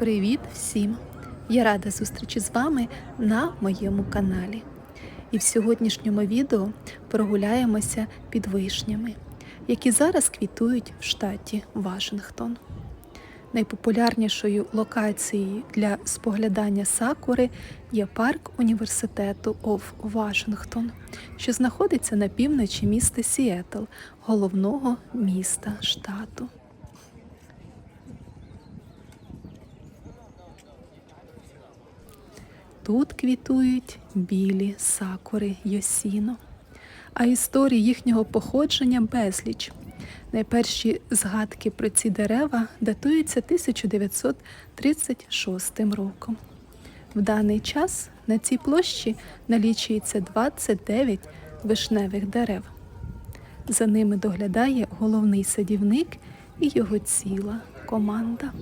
Привіт всім! Я рада зустрічі з вами на моєму каналі. І в сьогоднішньому відео прогуляємося під вишнями, які зараз квітують в штаті Вашингтон. Найпопулярнішою локацією для споглядання сакури є парк університету Оф Вашингтон, що знаходиться на півночі міста Сіетл, головного міста штату. Тут квітують білі сакури Йосіно, а історії їхнього походження безліч. Найперші згадки про ці дерева датуються 1936 роком. В даний час на цій площі налічується 29 вишневих дерев. За ними доглядає головний садівник і його ціла команда.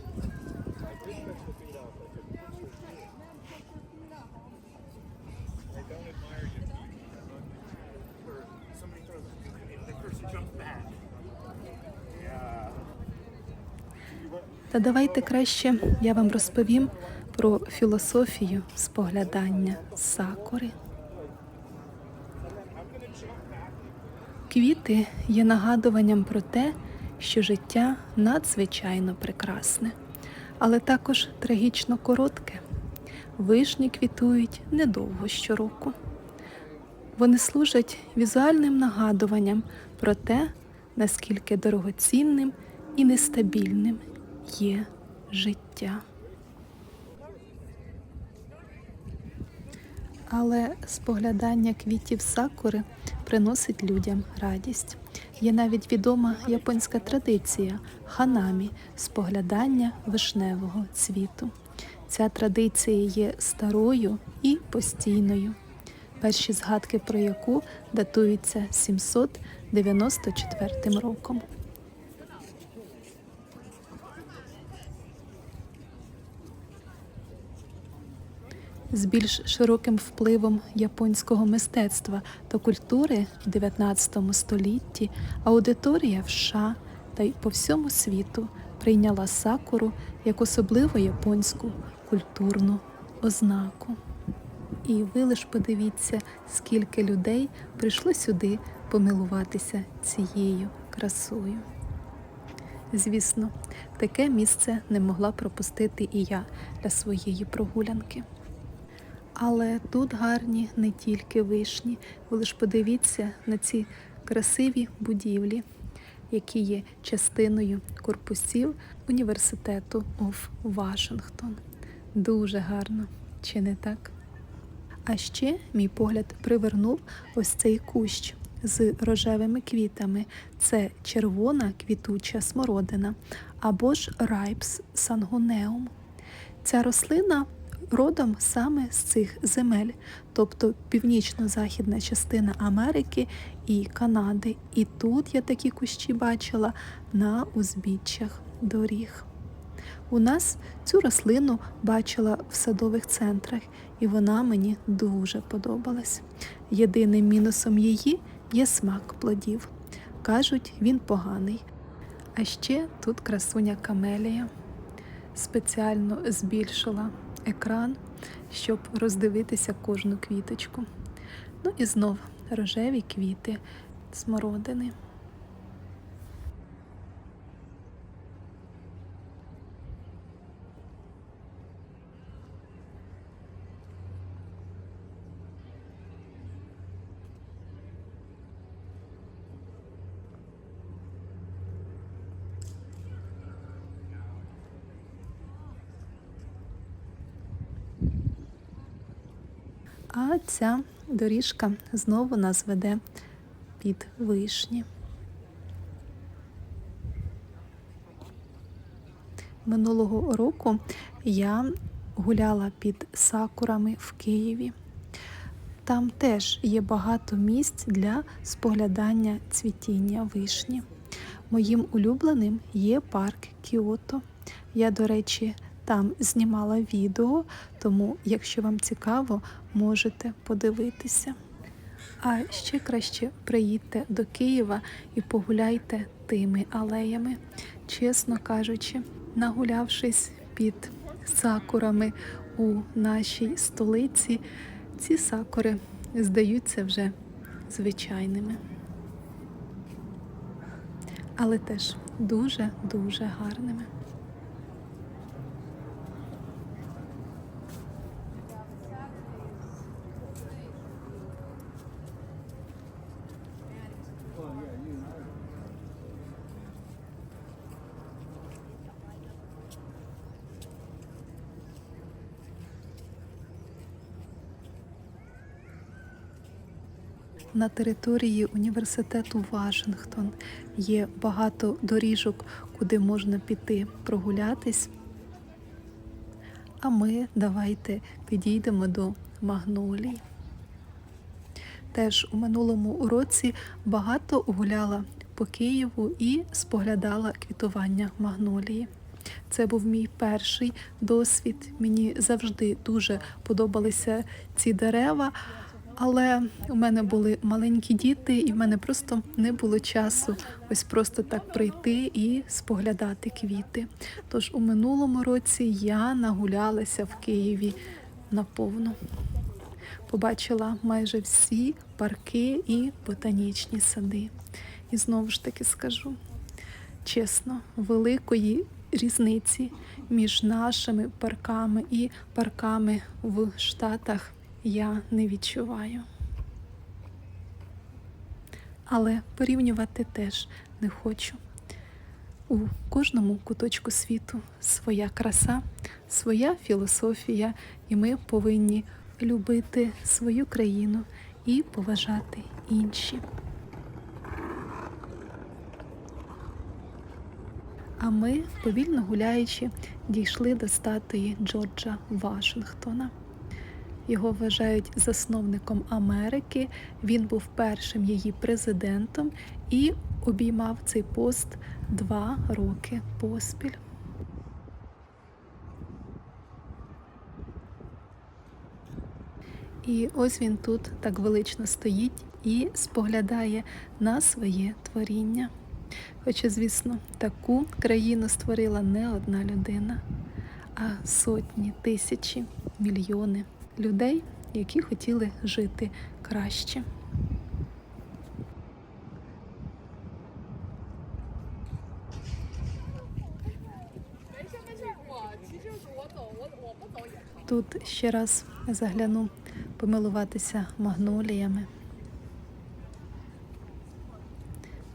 Та давайте краще я вам розповім про філософію споглядання сакури. Квіти є нагадуванням про те, що життя надзвичайно прекрасне, але також трагічно коротке. Вишні квітують недовго щороку. Вони служать візуальним нагадуванням про те, наскільки дорогоцінним і нестабільним є життя. Але споглядання квітів сакури приносить людям радість. Є навіть відома японська традиція ханамі споглядання вишневого цвіту. Ця традиція є старою і постійною. Перші згадки про яку датуються 794 роком. З більш широким впливом японського мистецтва та культури в 19 столітті аудиторія в США та й по всьому світу прийняла сакуру як особливо японську культурну ознаку. І ви лиш подивіться, скільки людей прийшло сюди помилуватися цією красою. Звісно, таке місце не могла пропустити і я для своєї прогулянки. Але тут гарні не тільки вишні. Ви лиш подивіться на ці красиві будівлі, які є частиною корпусів університету Оф Вашингтон. Дуже гарно, чи не так? А ще мій погляд привернув ось цей кущ з рожевими квітами. Це червона квітуча смородина або ж райпс сангонеум. Ця рослина родом саме з цих земель, тобто північно-західна частина Америки і Канади. І тут я такі кущі бачила на узбіччях доріг. У нас цю рослину бачила в садових центрах, і вона мені дуже подобалась. Єдиним мінусом її є смак плодів. Кажуть, він поганий. А ще тут красуня камелія. Спеціально збільшила екран, щоб роздивитися кожну квіточку. Ну і знов рожеві квіти смородини. А ця доріжка знову нас веде під вишні. Минулого року я гуляла під сакурами в Києві. Там теж є багато місць для споглядання цвітіння вишні. Моїм улюбленим є парк Кіото. Я, до речі, там знімала відео, тому, якщо вам цікаво, можете подивитися. А ще краще приїдьте до Києва і погуляйте тими алеями. Чесно кажучи, нагулявшись під сакурами у нашій столиці, ці сакури здаються вже звичайними. Але теж дуже-дуже гарними. На території університету Вашингтон є багато доріжок, куди можна піти прогулятись. А ми давайте підійдемо до магнолій. Теж у минулому році багато гуляла по Києву і споглядала квітування магнолії. Це був мій перший досвід. Мені завжди дуже подобалися ці дерева. Але у мене були маленькі діти, і в мене просто не було часу ось просто так прийти і споглядати квіти. Тож у минулому році я нагулялася в Києві наповну. Побачила майже всі парки і ботанічні сади. І знову ж таки скажу чесно, великої різниці між нашими парками і парками в Штатах я не відчуваю. Але порівнювати теж не хочу. У кожному куточку світу своя краса, своя філософія, і ми повинні любити свою країну і поважати інші. А ми, повільно гуляючи, дійшли до статуї Джорджа Вашингтона. Його вважають засновником Америки. Він був першим її президентом і обіймав цей пост два роки поспіль. І ось він тут так велично стоїть і споглядає на своє творіння. Хоча, звісно, таку країну створила не одна людина, а сотні, тисячі, мільйони людей, які хотіли жити краще. Тут ще раз загляну помилуватися магноліями.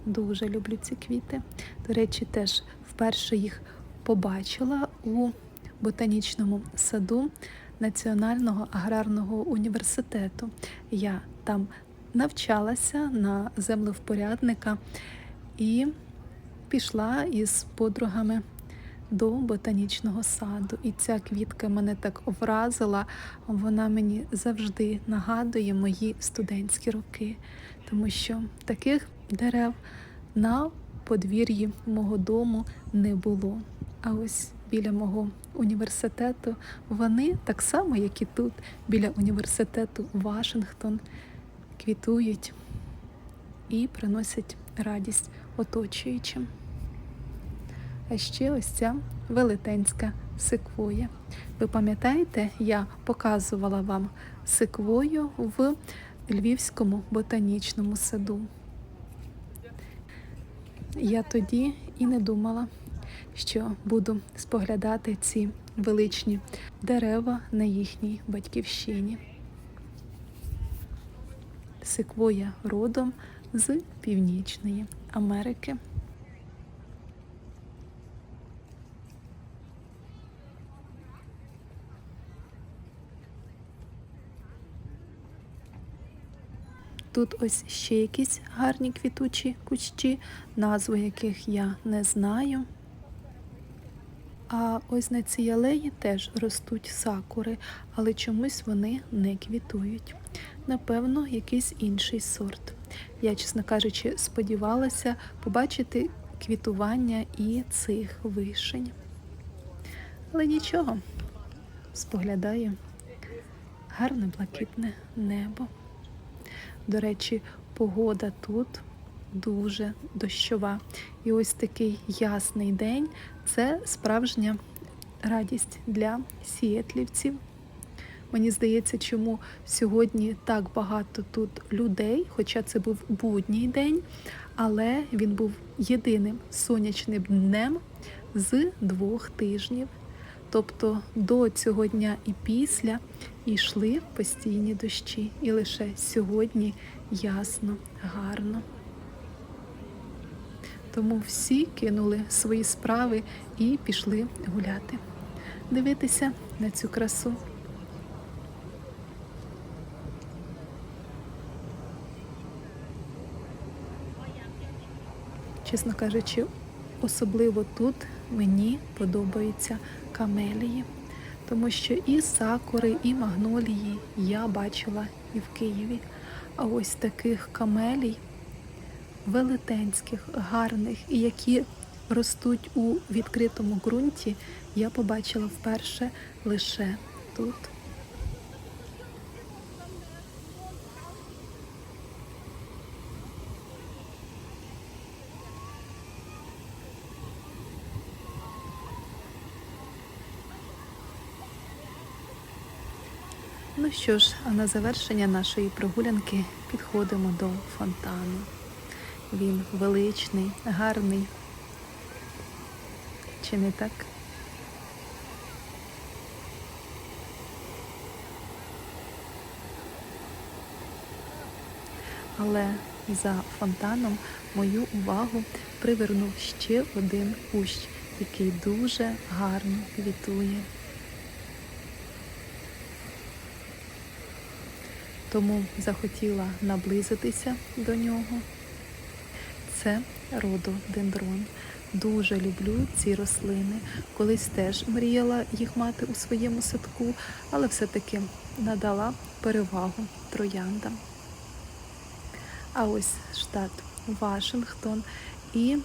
Дуже люблю ці квіти. До речі, теж вперше їх побачила у ботанічному саду Національного аграрного університету. Я там навчалася на землевпорядника і пішла із подругами до ботанічного саду. І ця квітка мене так вразила, вона мені завжди нагадує мої студентські роки, тому що таких дерев на подвір'ї мого дому не було. А ось біля мого університету вони так само, як і тут, біля університету Вашингтон, квітують і приносять радість оточуючим. А ще ось ця велетенська секвоя. Ви пам'ятаєте, я показувала вам секвою в Львівському ботанічному саду. Я тоді і не думала, що буду споглядати ці величні дерева на їхній батьківщині. Секвоя родом з Північної Америки. Тут ось ще якісь гарні квітучі кущі, назву яких я не знаю. А ось на цій алеї теж ростуть сакури, але чомусь вони не квітують. Напевно, якийсь інший сорт. Я, чесно кажучи, сподівалася побачити квітування і цих вишень. Але нічого, споглядаю гарне блакитне небо. До речі, погода тут дуже дощова. І ось такий ясний день це справжня радість для сієтлівців. Мені здається, чому сьогодні так багато тут людей, хоча це був будній день, але він був єдиним сонячним днем з двох тижнів. Тобто до цього дня і після йшли постійні дощі. І лише сьогодні ясно, гарно. Тому всі кинули свої справи і пішли гуляти, дивитися на цю красу. Чесно кажучи, особливо тут мені подобаються камелії, тому що і сакури, і магнолії я бачила і в Києві. А ось таких камелій велетенських, гарних і які ростуть у відкритому ґрунті, я побачила вперше лише тут. Ну що ж, а на завершення нашої прогулянки підходимо до фонтану. Він величний, гарний. Чи не так? Але за фонтаном мою увагу привернув ще один кущ, який дуже гарно квітує. Тому захотіла наблизитися до нього. Це рододендрон. Дуже люблю ці рослини. Колись теж мріяла їх мати у своєму садку, але все-таки надала перевагу трояндам. А ось штат Вашингтон і,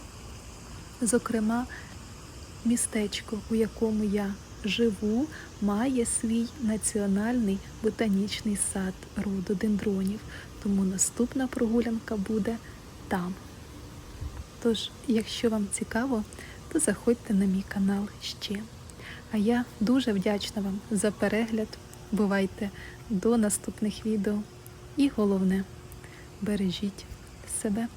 зокрема, містечко, у якому я живу, має свій національний ботанічний сад рододендронів. Тому наступна прогулянка буде там. Тож, якщо вам цікаво, то заходьте на мій канал ще. А я дуже вдячна вам за перегляд. Бувайте до наступних відео. І головне, бережіть себе.